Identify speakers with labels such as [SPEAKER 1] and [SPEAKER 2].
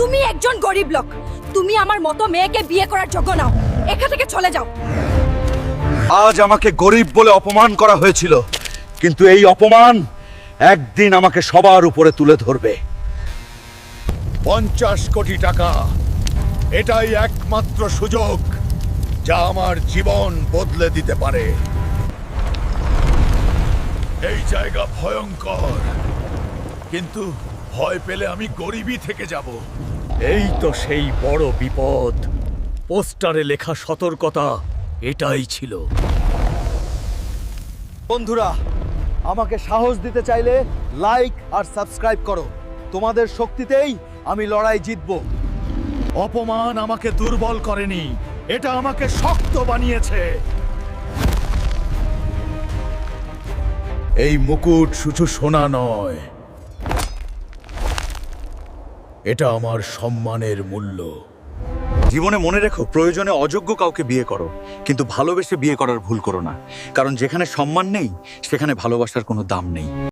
[SPEAKER 1] তুমি একজন গরিব লোক। তুমি আমার মতো মেয়েকে বিয়ে করার যোগ্য নাও। এখান থেকে চলে যাও।
[SPEAKER 2] আজ আমাকে গরিব বলে অপমান করা হয়েছিল কিন্তু এই অপমান একদিন আমাকে সবার উপরে তুলে ধরবে।
[SPEAKER 3] পঞ্চাশ কোটি টাকা এটাই একমাত্র সুযোগ যা আমার জীবন বদলে দিতে পারে। এই জায়গা ভয়ঙ্কর কিন্তু ভয় পেলে আমি গরিবই থেকে যাব। এই তো সেই বড় বিপদ। পোস্টারে লেখা সতর্কতা, এটাই ছিল।
[SPEAKER 2] বন্ধুরা, আমাকে সাহস দিতে চাইলে লাইক আর সাবস্ক্রাইব করো। তোমাদের শক্তিতেই আমি লড়াই জিতবো।
[SPEAKER 3] অপমান আমাকে দুর্বল করেনি, এটা আমাকে শক্ত বানিয়েছে। এই মুকুট শুধু সোনা নয় এটা আমার সম্মানের মূল্য।
[SPEAKER 2] জীবনে মনে রেখো, প্রয়োজনে অযোগ্য কাউকে বিয়ে করো, কিন্তু ভালোবেসে বিয়ে করার ভুল করো না। কারণ যেখানে সম্মান নেই, সেখানে ভালোবাসার কোনো দাম নেই।